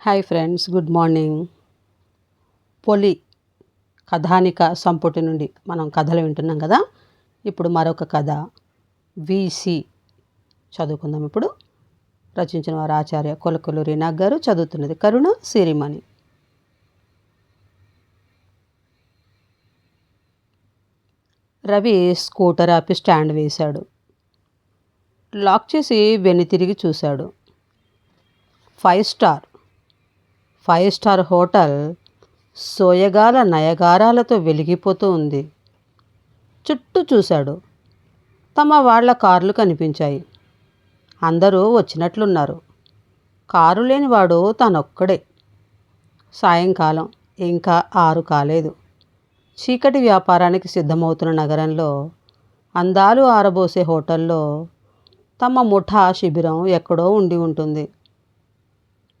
Hi friends good morning. Poli కథానిక సంపుటి నుండి మనం కథలు వింటున్నాం కదా? ఇప్పుడు మరొక కథ విసి చదువుకుందాం ఇప్పుడు. రచించిన వారు ఆచార్య కొలకొలూరి నాగ్ గారు చదువుతున్నది కరుణ సిరిమణి. రవి స్కూటర్ ఆపి స్టాండ్ వేశాడు. లాక్ చేసి వెనుతిరిగి చూశాడు. Five star. Five star hotel సోయగాల నయగారాలతో వెలిగిపోతూ ఉంది. చుట్టూ చూశాడు. తమ వాళ్ళ కార్లు కనిపించాయి. అందరూ వచ్చినట్లున్నారు. కారు లేనివాడు తనొక్కడే. సాయంకాలం ఇంకా ఆరు కాలేదు. చీకటి వ్యాపారానికి సిద్ధమవుతున్న నగరంలో అందాలు ఆరబోసే హోటల్లో తమ ముఠా శిబిరం ఎక్కడో ఉండి ఉంటుంది.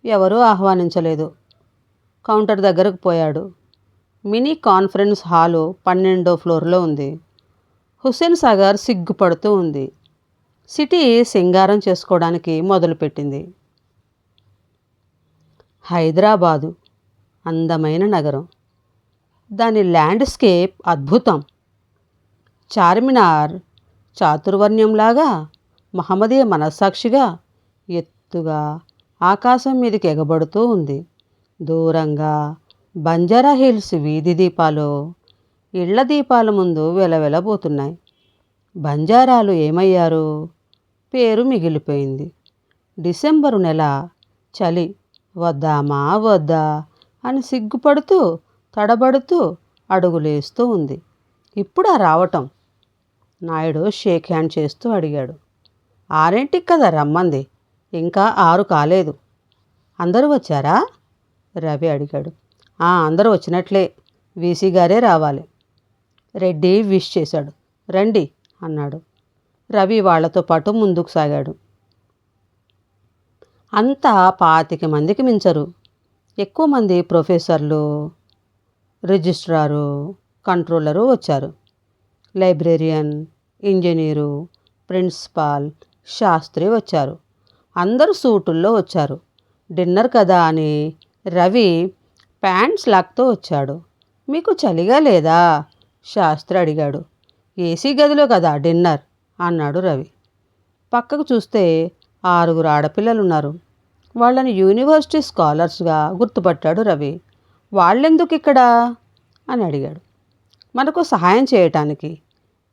ఎవరూ ఆహ్వానించలేదు. కౌంటర్ దగ్గరకు పోయాడు. మినీ కాన్ఫరెన్స్ హాలు పన్నెండో ఫ్లోర్లో ఉంది. హుస్సేన్ సాగర్ సిగ్గుపడుతూ ఉంది. సిటీ సింగారం చేసుకోవడానికి మొదలుపెట్టింది. హైదరాబాదు అందమైన నగరం. దాని ల్యాండ్స్కేప్ అద్భుతం. చార్మినార్ చాతుర్వర్ణ్యంలాగా మహమ్మదీయ మనస్సాక్షిగా ఎత్తుగా ఆకాశం మీదకి ఎగబడుతూ ఉంది. దూరంగా బంజారా హిల్స్ వీధి దీపాలు ఇళ్ళ దీపాల ముందు వెలవెలబోతున్నాయి. బంజారాలు ఏమయ్యారు? పేరు మిగిలిపోయింది. డిసెంబరు నెల చలి. వద్దామా వద్దా అని సిగ్గుపడుతూ తడబడుతూ అడుగులేస్తూ ఉంది. ఇప్పుడా రావటం? నాయుడు షేక్ హ్యాండ్ చేస్తూ అడిగాడు. ఆరింటికి కదా రమ్మంది? ఇంకా ఆరు కాలేదు. అందరూ వచ్చారా? రవి అడిగాడు. "ఆ, అందరూ వచ్చినట్లే. వీసీ గారే రావాలి. రెడ్డి విష్ చేశాడు. రండి అన్నాడు. రవి వాళ్ళతో పాటు ముందుకు సాగాడు. అంతా పాతిక మందికి మించరు. ఎక్కువ మంది ప్రొఫెసర్లు రిజిస్ట్రారు కంట్రోలరు వచ్చారు. లైబ్రేరియన్ ఇంజనీరు ప్రిన్సిపాల్ శాస్త్రి వచ్చారు. అందరూ సూటుల్లో వచ్చారు. డిన్నర్ కదా అని రవి ప్యాంట్స్ లాక్తో వచ్చాడు. మీకు చలిగా లేదా? శాస్త్రి అడిగాడు. ఏసీ గదిలో కదా డిన్నర్ అన్నాడు రవి. పక్కకు చూస్తే ఆరుగురు ఆడపిల్లలు ఉన్నారు వాళ్ళని యూనివర్సిటీ స్కాలర్స్గా గుర్తుపట్టాడు రవి. వాళ్ళెందుకు ఇక్కడ? అని అడిగాడు. మనకు సహాయం చేయటానికి.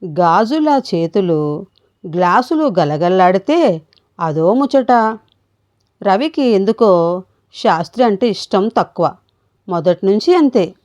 గాజుల చేతులు గ్లాసులు గలగల్లాడితే అదో ముచ్చట. రవికి ఎందుకో శాస్త్రి అంటే ఇష్టం తక్కువ. మొదటి నుంచి అంతే.